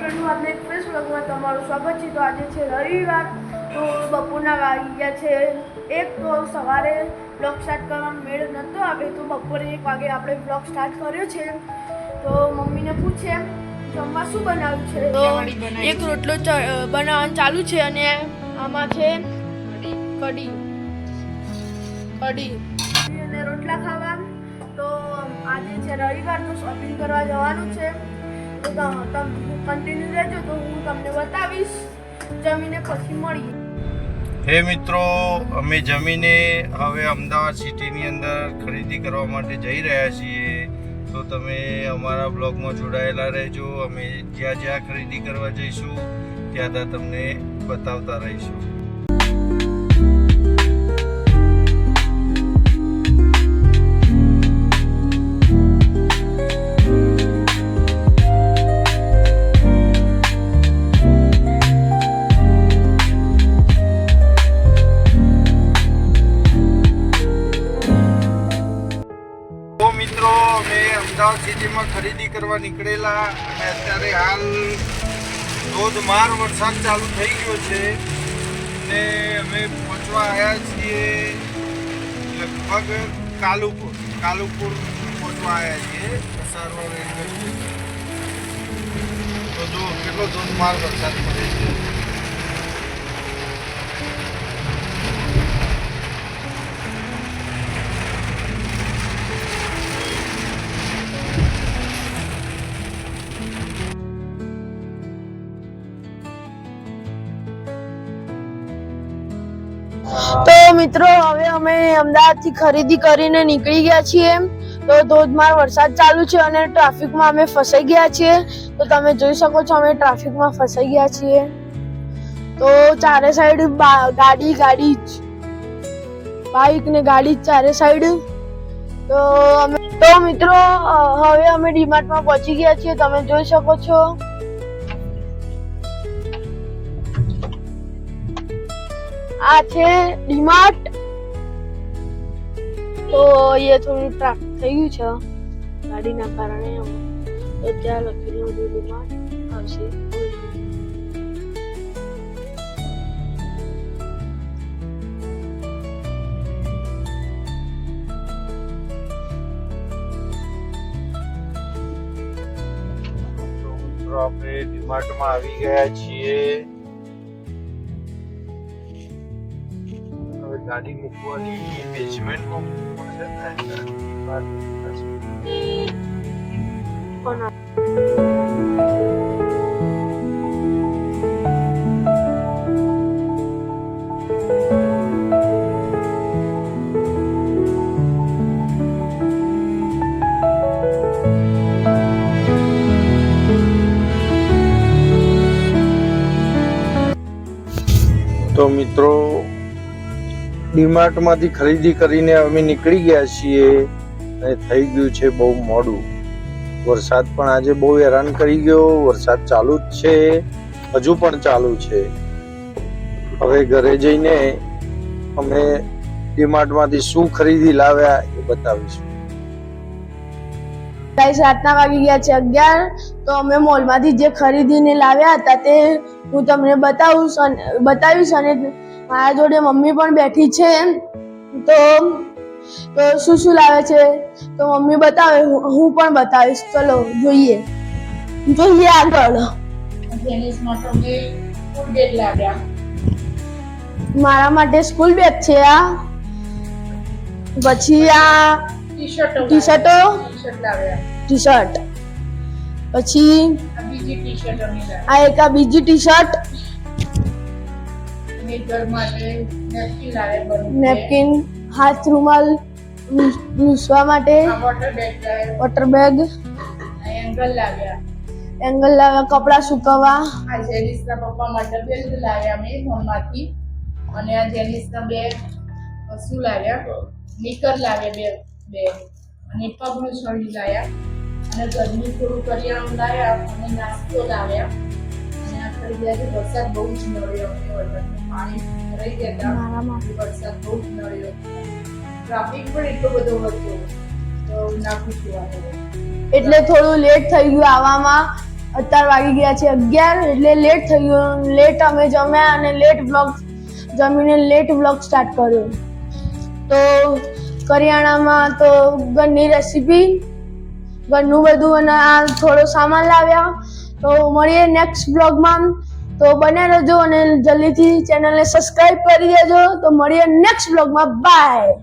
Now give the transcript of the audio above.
Friend હું એક fresh વ્લોગમાં તમારું સ્વાગત છે. તો આજે છે રવિવાર. તો બપોરના વાગી ગયા છે એક તો સવારે બ્લોગ સ્ટાર્ટ કરવાનો મેળ નહોતો આવે તો બપોરે એક વાગે આપણે બ્લોગ સ્ટાર્ટ કર્યો છે. તો મમ્મીને પૂછે જમવા શું બનાવ્યું છે? તો એક રોટલો બનાવવાનું ચાલુ છે અને આમાં છે કઢી. કઢી. અને રોટલા ખાવા તો આજે છે રવિવાર તો શોપિંગ કરવા જવાનું છે. કન્ટિન્યુ રહેજો તો હું તમને બતાવીશ. જમીને પછી મળીએ. હે મિત્રો, અમે જમીને હવે અમદાવાદ સિટીની અંદર ખરીદી કરવા માટે જઈ રહ્યા છીએ. તો તમે અમારા બ્લોગમાં જોડાયેલા રહેજો. અમે જ્યાં જ્યાં ખરીદી કરવા જઈશું, ત્યાં ત્યાં તમને બતાવતા રહીશું. મિત્રો, અમે અમદાવાદ સિટીમાં ખરીદી કરવા નીકળેલા અને અત્યારે હાલ ધોધમાર વરસાદ ચાલુ થઈ ગયો છે ને અમે પહોંચવા આવ્યા છીએ લગભગ કાલુપુર. કાલુપુર પહોંચવા આવ્યા છીએ. સારવાર રેલવે સ્ટેશન તો જો કેટલો ધોધમાર વરસાદ પડે છે. મિત્રો, હવે અમે અમદાવાદથી ખરીદી કરીને નીકળી ગયા છીએ. તો ધોધમાર વરસાદ ચાલુ છે અને ટ્રાફિકમાં અમે ફસાઈ ગયા છીએ. તો તમે જોઈ શકો છો અમે ટ્રાફિકમાં ફસાઈ ગયા છીએ. તો ચારે સાઈડ ગાડી ગાડી જ. બાઇક ને ગાડી ચારે સાઈડ તો અમે, તો મિત્રો હવે અમે ડીમાર્ટમાં પહોંચી ગયા છીએ. તમે જોઈ શકો છો. આ છે ડીમાર્ટ. તો એ થોડું ટ્રાફિક થઈ ગયું છે. ગાડીના કારણે તો ત્યાં લખેલું હતું ડીમાર્ટ. આવશે. આપણે ડીમાર્ટમાં આવી ગયા છીએ. હવે ગાડી મૂકવાની બેઝમેન્ટમાં મૂકવું પડશે ને ગાડી બહાર પણ તો મિત્રો ડીમાર્ટમાંથી ખરીદી કરીને અમે નીકળી ગયા છીએ અને થઈ ગયું છે બહુ મોડું. વરસાદ પણ આજે બહુ હેરાન કરી ગયો. વરસાદ ચાલુ જ છે. હજુ પણ ચાલુ છે. હવે ઘરે જઈને અમે ડીમાર્ટમાંથી શું ખરીદી લાવ્યા એ બતાવીશું. ગાઈસ, રાતના વાગી ગયા છે અગિયાર. તો અમે મોલમાંથી જે ખરીદીને લાવ્યા હતા તે હું તમને બતાવીશ અને બતાવીશ અને મારા જોડે મમ્મી પણ બેઠી છે તો તો શું શું લાવે છે? તો મમ્મી બતાવે, હું પણ બતાવીશ. ચલો, જોઈએ. જોઈએ આગળ. મારા માટે સ્કૂલ બેગ છે આ. પછી આ ટી શર્ટો ટી શર્ટ લાવ્યા ટી શર્ટ પછી આ એક આ બીજી ટી શર્ટ અને ઘર માટે નેપકિન હાથ રૂમાલ લૂસ- લૂસવા માટે વોટર બેગ એંગલ લાવ્યા. એંગલ લાવ્યા કપડાં સુકવવા. આ જેનિસના પપ્પા માટે બેલ્ટ લાવ્યા મેં મોલમાંથી અને આ જેનિસના બે શું લાવ્યા. નીકર લાવ્યા બે બે. અને પગનું છડી લાવ્યા. અને ગરમી થોડું કરિયાણું લાવ્યા અને નાસ્તો લાવ્યા. અને આ છે વરસાદ બહુ જ નડ્યો વરસાદનું પાણી રહી ગયા હતા. વરસાદ બહુ જ નડ્યો ટ્રાફિક પણ એટલો બધો હતો તો ના પૂછવા એટલે થોડું લેટ થઈ ગયું આવવામાં અત્યાર વાગી ગયા છે અગિયાર એટલે લેટ થઈ ગયું. લેટ અમે જમ્યા અને લેટ બ્લોગ જમીને લેટ બ્લોગ સ્ટાર્ટ કર્યો. તો કરિયાણામાં તો ઘરની રેસીપી ઘરનું બધું અને આ થોડો સામાન લાવ્યા. તો મળીએ નેક્સ્ટ બ્લોગમાં તો બને રહેજો અને જલ્દીથી ચેનલને સબસ્ક્રાઈબ કરી દેજો. તો મળીએ નેક્સ્ટ બ્લોગમાં બાય